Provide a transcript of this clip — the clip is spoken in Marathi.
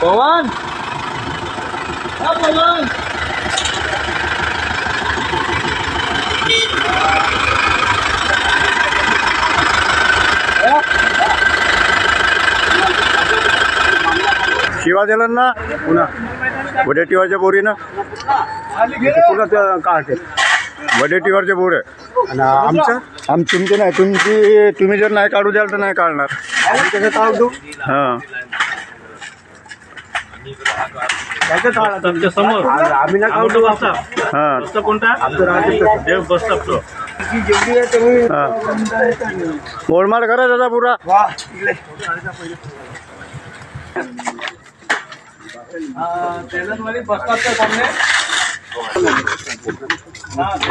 पवन! पवन! शिवा दिला ना? पुन्हा. वडेटीवाच्या पोरीनं? पुन्हा काढते वडेटीवरचे पोर आणि आमचं आम तुमचे नाही तुमची तुम्ही जर नाही काढू द्याल तर नाही काढणार. आम्ही कसं हां. काढा समोर. आम्ही ना हां. स्टॉप कोणता? आमचं राहते देव बस स्टॉप तो जेवढी आहे तेवढी मोडमाड करा दादा पुरा. वा. सामने? Nah, ini.